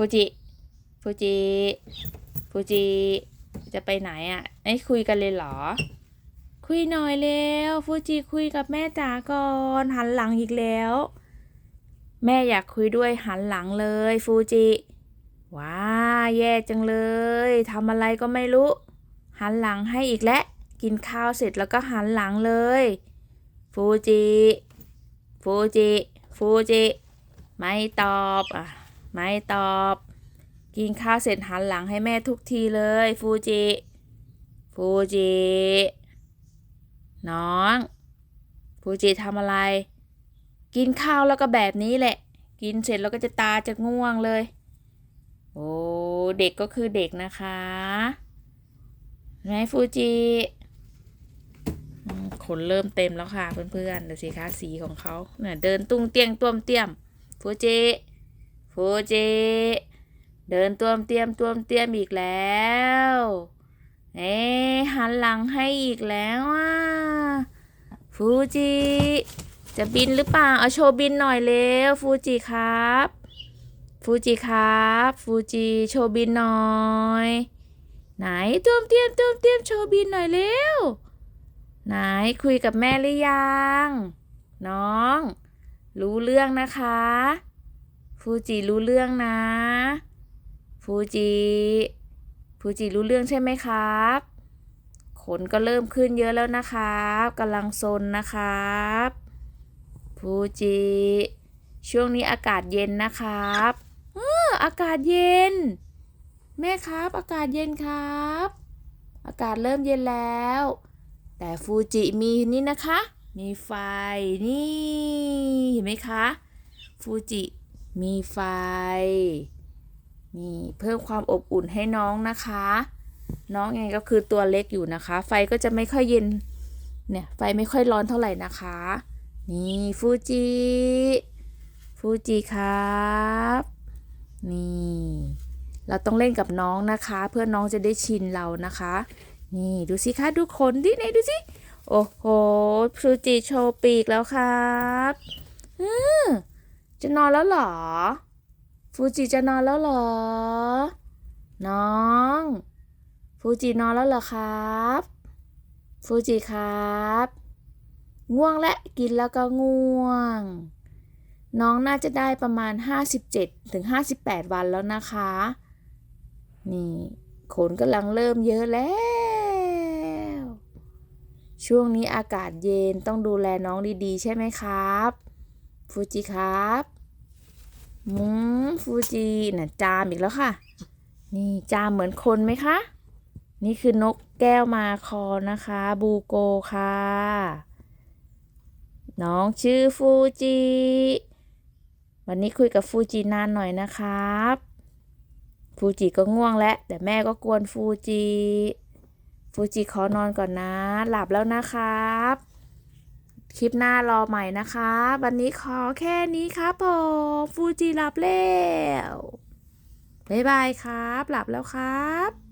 ฟูจิฟูจิฟูจิจะไปไหนอะไม่คุยกันเลยเหรอ คุยหน่อยเร็วฟูจิคุยกับแม่จ๋าก่อนหันหลังอีกแล้ว แม่อยากคุยด้วยหันหลังเลยฟูจิว้าแย่จังเลยทำอะไรก็ไม่รู้ หันหลังให้อีกแล้วกินข้าวเสร็จแล้วก็หันหลังเลยฟูจิฟูจิฟูจิไม่ตอบอะ ไม่ตอบ กินข้าวเสร็จหันหลังให้แม่ทุกทีเลย ฟูจิ ฟูจิ น้อง ฟูจิทำอะไร กินข้าวแล้วก็แบบนี้แหละ กินเสร็จแล้วก็จะตาจะง่วงเลย โอ้ เด็กก็คือเด็กนะคะไหนฟูจิขนเริ่มเต็มแล้วค่ะเพื่อนๆดูสิคะสีของเขาเนี่ยเดินตุ้งเตียงต้วมเตี้ยมฟูจิ ฟูจิ เดินต้วมเตียมต้วมเตียมอีกแล้วเอ๊หันหลังให้อีกแล้วอะฟูจิจะบินหรือเปล่าเอาโชว์บินหน่อยเร็วฟูจิครับฟูจิครับฟูจิโชว์บินหน่อย ไหนต้วมเตียมต้วมเตียมโชว์บินหน่อยเร็วไหนคุยกับแม่หรือยัง น้อง รู้เรื่องนะคะ ฟูจิรู้เรื่องนะ ฟูจิฟูจิรู้เรื่องใช่ไหมครับ ขนก็เริ่มขึ้นเยอะแล้วนะครับกำลังซนนะครับฟูจิช่วงนี้อากาศเย็นนะครับเอออากาศเย็น แม่ครับ อากาศเย็นครับ อากาศเริ่มเย็นแล้ว แต่ฟูจิมีนี่นะคะ มีไฟนี่ เห็นไหมคะ ฟูจิ มีไฟ นี่เพิ่มความอบอุ่นให้น้องนะคะ น้องยังไงก็คือตัวเล็กอยู่นะคะ ไฟก็จะไม่ค่อยเย็น เนี่ยไฟไม่ค่อยร้อนเท่าไหร่นะคะ นี่ฟูจิฟูจิครับ นี่ เราต้องเล่นกับน้องนะคะ เพื่อน้องจะได้ชินเรานะคะ นี่ดูสิคะดูขนดิไหนดูสิ โอ้โหฟูจิโชว์ปีกแล้วครับ จะนอนแล้วเหรอ ฟูจิจะนอนแล้วเหรอ น้อง ฟูจินอนแล้วเหรอครับ ฟูจิครับ ง่วงและกินแล้วก็ง่วง น้องน่าจะได้ประมาณ 57ถึง58 วันแล้วนะคะ นี่ขนกำลังเริ่มเยอะแล้วช่วงนี้อากาศเย็นต้องดูแลน้องดีๆ ใช่ไหมครับ ฟูจิครับอืมฟูจิน่ะจามอีกแล้วค่ะ นี่จามเหมือนคนไหมคะ นี่คือนกแก้วมาคอนะคะ บูโกค่ะ น้องชื่อฟูจิ วันนี้คุยกับฟูจินานหน่อยนะครับฟูจิก็ง่วงแล้วแต่แม่ก็กวนฟูจิ ฟูจิขอนอนก่อนนะ หลับแล้วนะครับ คลิปหน้ารอใหม่นะคะ วันนี้ขอแค่นี้ครับผมฟูจิหลับแล้วบ๊ายบายครับ หลับแล้วครับ